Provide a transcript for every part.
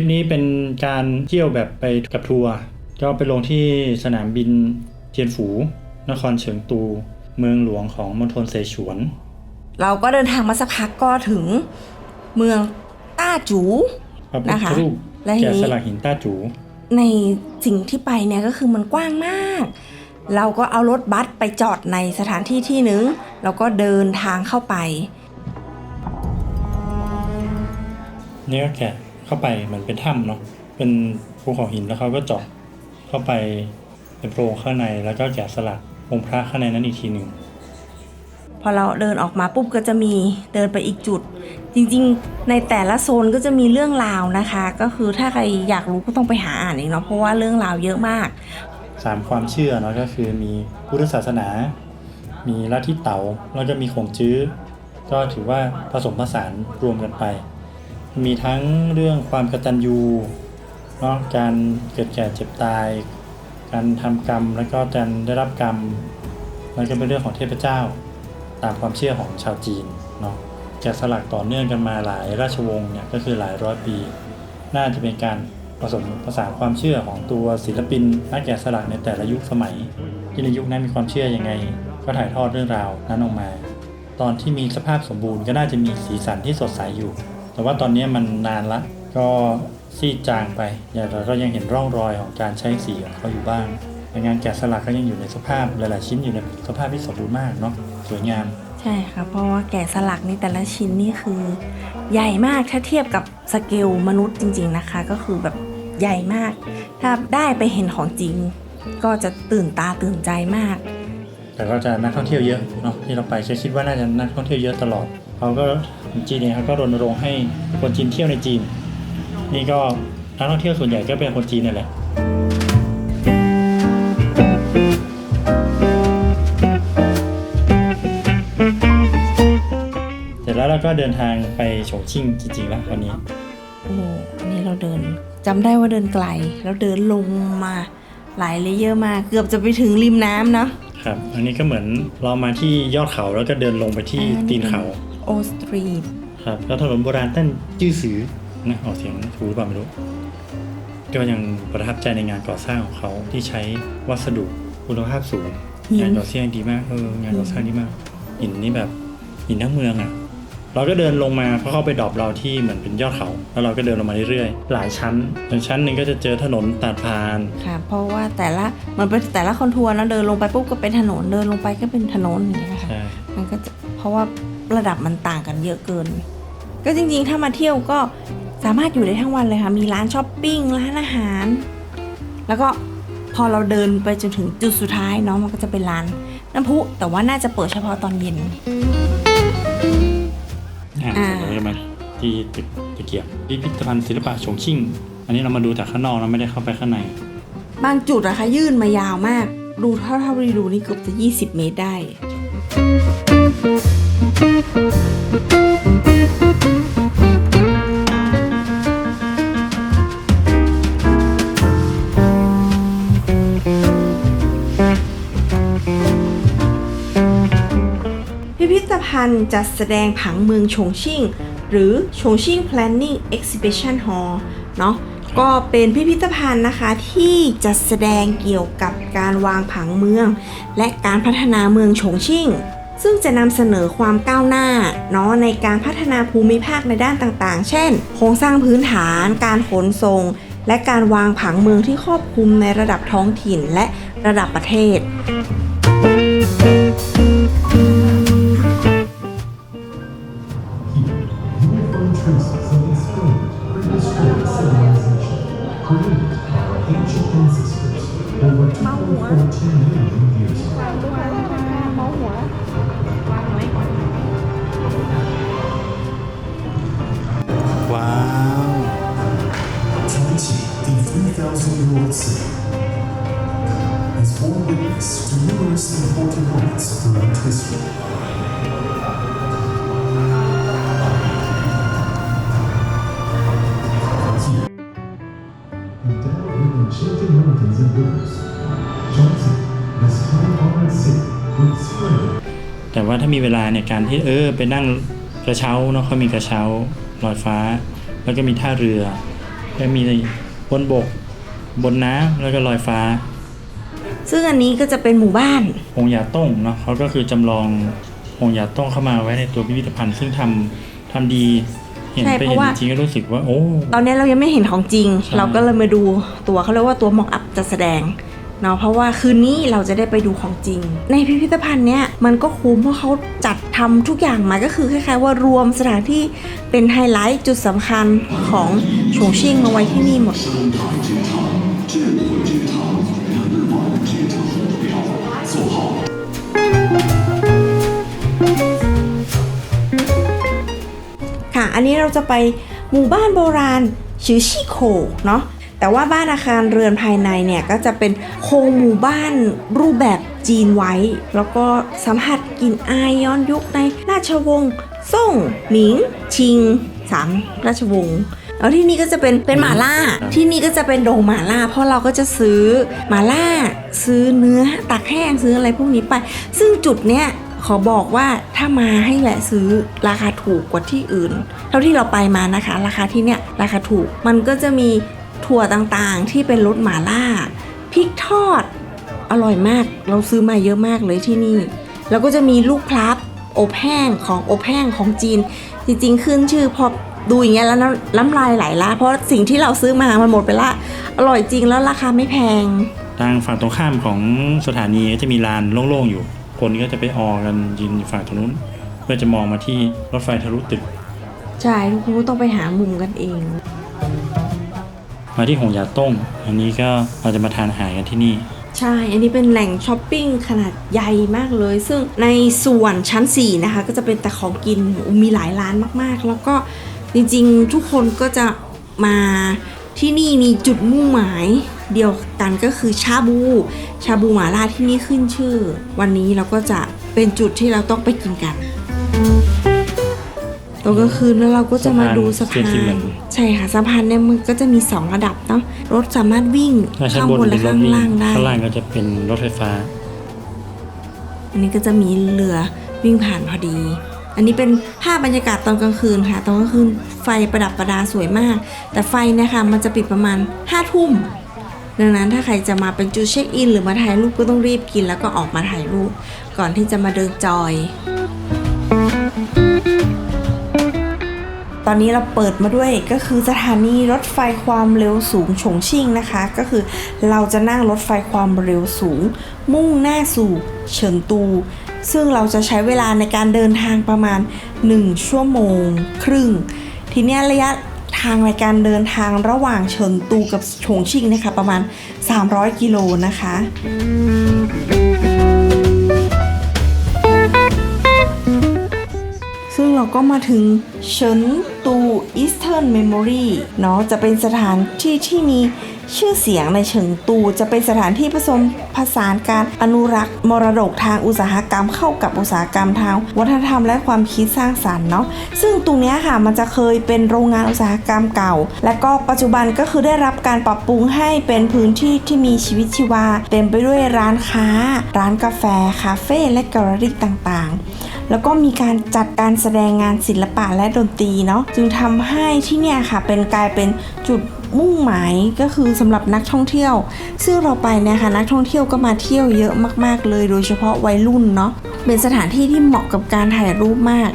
ทริปนี้เป็นการเที่ยวแบบไปกับทัวร์ก็ไปลงที่สนามบินเทียนฝูนครเฉิงตู เมืองหลวงของมณฑลเสฉวน เราก็เดินทางมาสักพักก็ถึงเมืองต้าจูพระพุทนะธคะรูปและทีแกะนี้สลักหินต้าจู ในสิ่งที่ไปเนี่ยก็คือมันกว้างมาก เราก็เอารถบัสไปจอดในสถานที่ที่หนึ่งแล้วก็เดินทางเข้าไปนี่ก็แกะ เข้าไปเหมือนเป็นถ้ำเนาะเป็นภูเขาหินแล้วเขาก็เจาะเข้าไปเป็นโพรงข้างในแล้วก็แกะสลักองค์พระข้างในนั้นอีกทีหนึ่งพอเราเดินออกมาปุ๊บก็จะมีเดินไปอีกจุด จริงๆ ในแต่ละโซนก็จะมีเรื่องราวนะคะ ก็คือถ้าใครอยากรู้ก็ต้องไปหาอ่านเองเนาะเพราะว่าเรื่องราวเยอะมากสามความเชื่อเนาะก็คือมีพุทธศาสนา มีลัทธิเต๋าแล้วก็มีขงจื้อ ก็ถือว่าผสมผสานรวมกันไป มีทั้งเรื่องความกตัญญูเนาะการเกิดแก่เจ็บตาย การทำกรรมแล้วก็การได้รับกรรมแล้วก็เป็นเรื่องของเทพเจ้า ตามความเชื่อของชาวจีนเนาะแกะสลักต่อเนื่องกันมาหลายราชวงศ์เนี่ยก็คือหลายร้อยปี น่าจะเป็นการผสมผสานความเชื่อของตัวศิลปินนักแกะสลักในแต่ละยุคสมัย ที่ในยุคนั้นมีความเชื่อยังไง ก็ถ่ายทอดเรื่องราวนั้นออกมา ตอนที่มีสภาพสมบูรณ์ก็น่าจะมีสีสันที่สดใสอยู่ แต่ว่าตอนนี้มันนานละ ก็ซีดจางไปอย่างเราก็ยังเห็นร่องรอยของการใช้สีของเขาอยู่บ้างแต่งานแกะสลักก็ยังอยู่ในสภาพหลายๆชิ้นอยู่ในสภาพที่สมบูรณ์มากเนาะสวยงามใช่ค่ะ เพราะว่าแกะสลักนี่แต่ละชิ้นนี่คือ ใหญ่มากถ้าเทียบกับสเกลมนุษย์จริง ๆนะคะ ก็คือแบบใหญ่มาก ถ้าได้ไปเห็นของจริง ก็จะตื่นตาตื่นใจมาก แต่ก็จะนักท่องเที่ยวเยอะเนาะที่เราไปก็คิดว่าน่าจะนักท่องเที่ยวเยอะตลอด เขาก็จีนเองเขาก็รณรงค์ให้คนจีนเที่ยวในจีน นี่ก็นักท่องเที่ยวส่วนใหญ่ก็เป็นคนจีนนี่แหละเสร็จแล้วเราก็เดินทางไปฉงชิ่งจริงๆแล้ววันนี้โอ้โหอันนี้เราเดินจำได้ว่าเดินไกล แล้วเดินลงมาหลายเลเยอร์มากเกือบจะไปถึงริมน้ำเนาะครับ อันนี้ก็เหมือนเรามาที่ยอดเขาแล้วก็เดินลงไปที่ตีนเขา โอสตรีทครับแล้วถนนโบราณต้นจื้อซือนะออกเสียงถูกหรือเปล่าไม่รู้ ก็ยังประทับใจในงานก่อสร้างของเขาที่ใช้วัสดุคุณภาพสูงงานก่อสร้างดีมากเอองานก่อสร้างดีมากหินนี่แบบหินทั้งเมืองอะ เราก็เดินลงมาเพราะเขาไปดรอปเราที่เหมือนเป็นยอดเขา แล้วเราก็เดินลงมาเรื่อยๆ หลายชั้นอย่างชั้นหนึ่งก็จะเจอถนนตัดผ่าน ค่ะ เพราะว่าแต่ละมันเป็นแต่ละคอนทัวร์นะเดินลงไปปุ๊บก็เป็นถนนเดินลงไปก็เป็นถนนอย่างเงี้ยค่ะ ใช่ มันก็จะเพราะว่า ระดับมันต่างกันเยอะเกิน ก็จริงๆ ถ้ามาเที่ยวก็สามารถอยู่ได้ทั้งวันเลยค่ะ มีร้านช้อปปิ้ง ร้านอาหาร แล้วก็พอเราเดินไปจนถึงจุดสุดท้ายเนาะมันก็จะเป็นร้านน้ำพุ แต่ว่าน่าจะเปิดเฉพาะตอนเย็น อะอ่าเดี๋ยวเราจะมาที่ตึกตะเกียบพิพิธภัณฑ์ศิลปะฉงชิ่ง อันนี้เรามาดูจากข้างนอกเราไม่ได้เข้าไปข้างใน บางจุดอะคะยื่นมายาวมาก ดูเท่าเท่าที่ดูนี่เกือบจะ 20 เมตรได้พิ พิธภัณฑ์จัดแสดงผังเมืองชงชิ่ง หรือชงชิ่ง Planning Exhibition Hall เนาะก็เป็นพิพิธภัณฑ์นะคะที่จัดแสดงเกี่ยวกับการวางผังเมือง และการพัฒนาเมืองชงชิ่ง ซึ่งจะนำเสนอความก้าวหน้าเนาะในการพัฒนาภูมิภาคในด้านต่างๆ เช่น โครงสร้างพื้นฐาน การขนส่ง และการวางผังเมืองที่ครอบคลุมในระดับท้องถิ่นและระดับประเทศ traces of explained prehistoric civilization created by our ancient ancestors over 2.14 million years ago. Wow Taiji, the 3,000-year-old city, has borne witness to numerous important moments throughout history. ถ้ามีเวลาเนี่ยการที่เออไปนั่งกระเช้าเนาะเขามีกระเช้าลอยฟ้า แล้วก็มีท่าเรือก็มีบนบก บนน้ำแล้วก็ลอยฟ้า ซึ่งอันนี้ก็จะเป็นหมู่บ้านหงหยาต้งเนาะเขาก็คือจำลองหงหยาต้งเข้ามาไว้ในตัวพิพิธภัณฑ์ ซึ่งทำทำดีเห็นใช่ไปเพเห็นราะว่าจริงๆก็รู้สึกว่าโอ้ตอนนี้เรายังไม่เห็นของจริงใช่เราก็เลยมาดูตัวเขาเรียกว่าตัวมอกอัพจัดแสดง เนาะเพราะว่าคืนนี้เราจะได้ไปดูของจริง ในพิพิธภัณฑ์เนี้ยมันก็คุ้มเพราะเขาจัดทำทุกอย่างมาก็คือคล้ายๆ ว่ารวมสถานที่เป็นไฮไลท์จุดสำคัญของฉงชิ่งมาไว้ที่นี่หมดค่ะอันนี้เราจะไปหมู่บ้านโบราณชื่อชิโคเนาะ แต่ว่าบ้านอาคารเรือนภายในเนี่ยก็จะเป็นโครงหมู่บ้านรูปแบบจีนไว้ แล้วก็สัมผัสกลิ่นอายย้อนยุคในราชวงศ์ซ่ง หมิง ชิงสามราชวงศ์แล้วที่นี่ก็จะเป็นเป็นหมาล่า ที่นี่ก็จะเป็นโรงหมาล่า เพราะเราก็จะซื้อหมาล่า ซื้อเนื้อตักแห้งซื้ออะไรพวกนี้ไป ซึ่งจุดเนี้ยขอบอกว่าถ้ามาให้แวะซื้อราคาถูกกว่าที่อื่น เท่าที่เราไปมานะคะ ราคาที่เนี้ยราคาถูกมันก็จะมี ถั่วต่างๆที่เป็นรสหมาล่าพริกทอด อร่อยมากเราซื้อมาเยอะมากเลยที่นี่ แล้วก็จะมีลูกพลับอบแห้งของอบแห้งของจีน จริงๆ ขึ้นชื่อพอดูอย่างเงี้ยแล้วน้ำน้ำลายไหลละเพราะสิ่งที่เราซื้อมามันหมดไปละ อร่อยจริงแล้วราคาไม่แพง ทางฝั่งตรงข้ามของสถานีก็จะมีลานโล่งๆอยู่ คนก็จะไปออกันยืนอยู่ฝั่งตรงนู้น เพื่อจะมองมาที่รถไฟทะลุตึกใช่ทุกคนก็ต้องไปหามุมกันเอง มาที่หงหยาต้ง อันนี้ก็เราจะมาทานอาหารกันที่นี่ ใช่ อันนี้เป็นแหล่งช้อปปิ้งขนาดใหญ่มากเลย ซึ่งในส่วนชั้น 4 นะคะ ก็จะเป็นแต่ของกินมีหลายร้านมากๆ แล้วก็จริงๆ ทุกคนก็จะมาที่นี่มีจุดมุ่งหมายเดียวกันก็คือชาบู ชาบูหมาล่าที่นี่ขึ้นชื่อ วันนี้เราก็จะเป็นจุดที่เราต้องไปกินกันตอนกลางคืนแล้วเราก็จะมาดูสะสะพาน พาเทียนนเหมือนใช่ค่ะสะพานเนี่ยมันก็จะมีสองระดับเนาะรถสามารถวิ่งถ้าชั้นข้างบนบนเป็และนรถข้างวิ่งล่างได้ข้างล่างก็จะเป็นรถไฟฟ้า อันนี้ก็จะมีเรือวิ่งผ่านพอดี อันนี้เป็นภาพบรรยากาศตอนกลางคืนค่ะ ตอนกลางคืนไฟประดับประดาสวยมาก แต่ไฟเนี่ยค่ะมันจะปิดประมาณ5้าทุ่มดังนั้นถ้าใครจะมาเป็นจุดเช็คอิน หรือมาถ่ายรูปก็ต้องรีบกินแล้วก็ออกมาถ่ายรูปก่อนที่จะมาเดินจอย ตอนนี้เราเปิดมาด้วยก็คือสถานีรถไฟความเร็วสูงฉงชิ่งนะคะ ก็คือเราจะนั่งรถไฟความเร็วสูง มุ่งหน้าสู่เฉินตู ซึ่งเราจะใช้เวลาในการเดินทางประมาณ 1 ชั่วโมงครึ่ง ทีนี้ระยะทางในการเดินทางระหว่างเฉินตูกับฉงชิ่งนะคะประมาณ 300 กิโลนะคะ เราก็มาถึงเฉินตู Eastern Memory เนาะจะเป็นสถานที่ที่มีชื่อเสียงในเฉิงตู จะเป็นสถานที่ผสมผสานการอนุรักษ์มรดกทางอุตสาหกรรมเข้ากับอุตสาหกรรมทางวัฒนธรรมและความคิดสร้างสรรค์เนาะซึ่งตรงนี้ค่ะมันจะเคยเป็นโรงงานอุตสาหกรรมเก่า และก็ปัจจุบันก็คือได้รับการปรับปรุงให้เป็นพื้นที่ที่มีชีวิตชีวาเต็มไปด้วยร้านค้า ร้านกาแฟคาเฟ่และแกลเลอรี่ต่างๆ แล้วก็มีการจัดการแสดงงานศิลปะและดนตรีเนาะจึงทำให้ที่เนี่ยค่ะเป็นกลายเป็นจุดมุ่งหมายก็คือสำหรับนักท่องเที่ยว ซึ่งเราไปเนี่ยค่ะนักท่องเที่ยวก็มาเที่ยวเยอะมาก ๆ เลย โดยเฉพาะวัยรุ่นเนาะเป็นสถานที่ที่เหมาะกับการถ่ายรูปมาก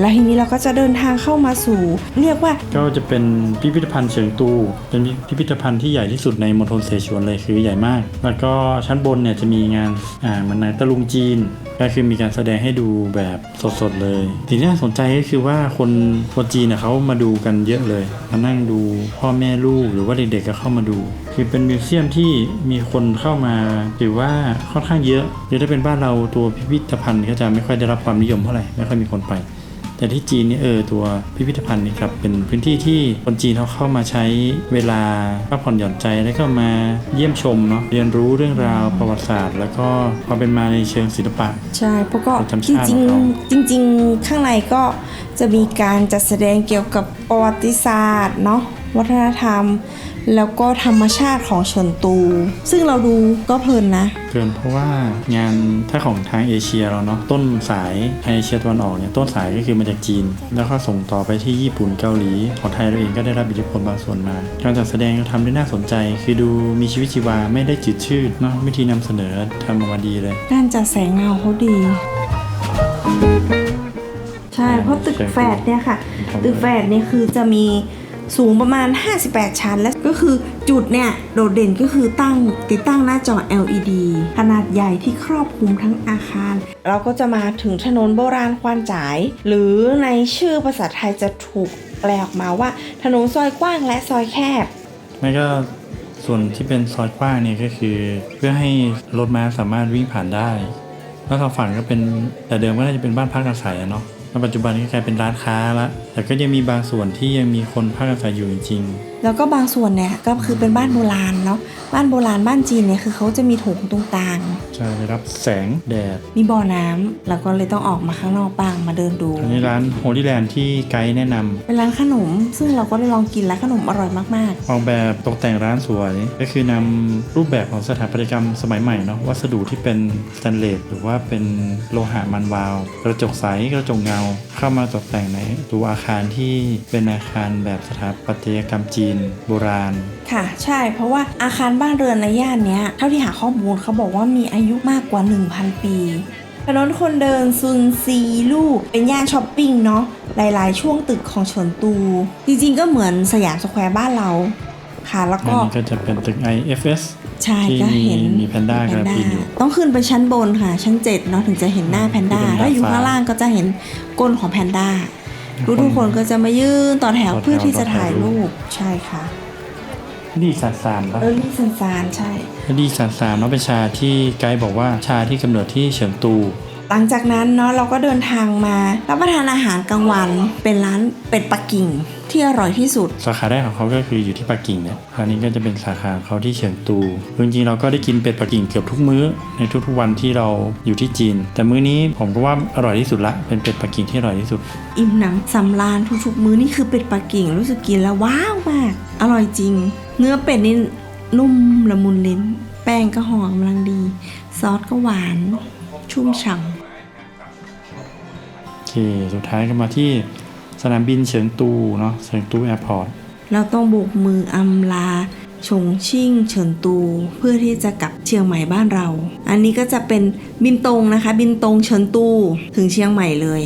แล้วทีนี้เราก็จะเดินทางเข้ามาสู่ เรียกว่าก็จะเป็นพิพิธภัณฑ์เฉิงตู เป็นพิพิธภัณฑ์ที่ใหญ่ที่สุดในมณฑลเสฉวนเลยคือใหญ่มาก แล้วก็ชั้นบนเนี่ยจะมีงานอ่ามันในตะลุงจีน ก็คือมีการแสดงให้ดูแบบสดๆเลยสิ่งที่น่าสนใจก็คือว่าคนคนจีนเนี่ยเขามาดูกันเยอะเลยมานั่งดูพ่อแม่ลูกหรือว่าเด็กๆก็เข้ามาดู คือเป็นมิวเซียมที่มีคนเข้ามาถือว่าค่อนข้างเยอะหรือถ้าเป็นบ้านเราตัวพิพิธภัณฑ์ก็จะไม่ค่อยได้รับความนิยมเท่าไหร่ไม่ค่อยมีคนไป แต่ที่จีนนี่เออตัวพิพิธภัณฑ์นี่ครับเป็นพื้นที่ที่คนจีนเขาเข้ามาใช้เวลาพักผ่อนหย่อนใจแล้วก็มาเยี่ยมชมเนาะเรียนรู้เรื่องราวประวัติศาสตร์ แล้วก็ความเป็นมาในเชิงศิลปะ ใช่เพราะก็ประจำจริชาติงของเขาๆจริงๆข้างในก็จะมีการจัดแสดงเกี่ยวกับประวัติศาสตร์เนาะวัฒนธรรม แล้วก็ธรรมชาติของเฉินตู ซึ่งเราดูก็เพลินนะเกินเพราะว่างานถ้าของทางเอเชียเราเนาะต้นสายทางเอเชียตะวันออกเนี่ยต้นสายก็คือมาจากจีน แล้วก็ส่งต่อไปที่ญี่ปุ่นเกาหลีของไทยเราเองก็ได้รับอิทธิพลบางส่วนมาการจัดแสดงก็ทำได้น่าสนใจ คือดูมีชีวิตชีวาไม่ได้จืดชืดเนาะวิธีนำเสนอทำออกมาดีเลยการจัดแสงเงาเขาดีใช่เพราะตึกแฝดเนี่ยค่ะ ตึกแฝดเนี่ยคือจะมี สูงประมาณ 58 ชั้น และก็คือจุดเนี่ย โดดเด่นก็คือตั้งติดตั้งหน้าจอ LED ขนาดใหญ่ที่ครอบคลุมทั้งอาคาร เราก็จะมาถึงถนนโบราณควานจ่าย หรือในชื่อภาษาไทยจะถูกแปลออกมาว่าถนนซอยกว้างและซอยแคบไม่ก็ส่วนที่เป็นซอยกว้างเนี่ยก็คือ เพื่อให้รถม้าสามารถวิ่งผ่านได้ แล้วทางฝั่งก็เป็นแต่เดิมก็น่าจะเป็นบ้านพักอาศัยอะเนาะ ปัจจุบันก็กลายเป็นร้านค้าละ แต่ก็ยังมีบางส่วนที่ยังมีคนพักอาศัยอยู่จริง แล้วก็บางส่วนเนี่ยก็คือเป็นบ้านโบราณเนาะบ้านโบราณบ้านจีนเนี่ยคือเขาจะมีโถงตรงกลางๆจะได้รับแสงแดด มีบ่อน้ำแล้วก็เลยต้องออกมาข้างนอกบ้างมาเดินดู อันนี้ร้านโฮลี่แลนด์ที่ไกด์แนะนำเป็นร้านขนม ซึ่งเราก็ได้ลองกินแล้วขนมอร่อยมากออกแบบตกแต่งร้านสวย ก็คือนำรูปแบบของสถาปัตยกรรมสมัยใหม่เนาะวัสดุที่เป็นสแตนเลสหรือว่าเป็นโลหะมันวาว กระจกใสกระจกเงา เข้ามาตกแต่งในตัวอาคารที่เป็นอาคารแบบสถาปัตยกรรมจีนโบราณๆค่ะใช่เพราะว่าอาคารบ้านเรือนในย่านเนี้ยเท่าที่หาข้อมูลเขาบอกว่ามีอายุมากกว่า 1,000 ปีถนนคนเดินซุนซีลูกเป็นย่านช้อปปิ้งเนาะหลาย ๆ ช่วงตึกของเฉินตู จริงๆก็เหมือนสยามสแควร์บ้านเรา ค่ะแล้วอันก็นี้ก็จะเป็นตึก IFS ใช่ที่ก็เห็นมีมีแพนด้ากำลังปีนอยู่ต้องขึ้นไปชั้นบนค่ะ ชั้น7เนาะถึงจะเห็นหน้าแพนด้าที่เป็นถ้าอยู่ดาดฟ้าข้างล่างก็จะเห็นก้นของแพนด้า ทุกทุกๆคนก็จะมายืนต่อแถวต่อแถวเพื่อที่จะต่อแถวถ่ายรูปใช่ค่ะนี่ซานซานปะเออรี่ซันซานใช่นี่ซานซานเนาะเป็นชาที่ไกด์บอกว่าชาที่กำเนิดที่เฉิงตู หลังจากนั้นเนาะเราก็เดินทางมารับประทานอาหารกลางวัน เป็นร้านเป็ดปักกิ่งที่อร่อยที่สุด สาขาแรกของเขาก็คืออยู่ที่ปักกิ่งเนี่ยคราวนี้ก็จะเป็นสาขาของเขาที่เฉียงตู จริงๆเราก็ได้กินเป็ดปักกิ่งเกือบทุกมื้อในทุกๆวันที่เราอยู่ที่จีน แต่มื้อนี้ผมก็ว่าอร่อยที่สุดละ เป็นเป็ดปักกิ่งที่อร่อยที่สุด อิ่มหนังสำราญทุกๆ มื้อนี่คือเป็ดปักกิ่งรู้สึกกินแล้วว้าวมาก อร่อยจริง เนื้อเป็ดนี่นุ่มละมุนลิ้น แป้งก็หอมกำลังดี ซอสก็หวาน ชุ่มฉ่ำโอเค สุดท้ายก็มาที่สนามบินเฉิงตูเนาะเฉิงตูแอร์พอร์ตเราต้องโบกมืออำลาชงชิ่งเฉินตูเพื่อที่จะกลับเชียงใหม่บ้านเรา อันนี้ก็จะเป็นบินตรงนะคะ บินตรงเฉินตูถึงเชียงใหม่เลย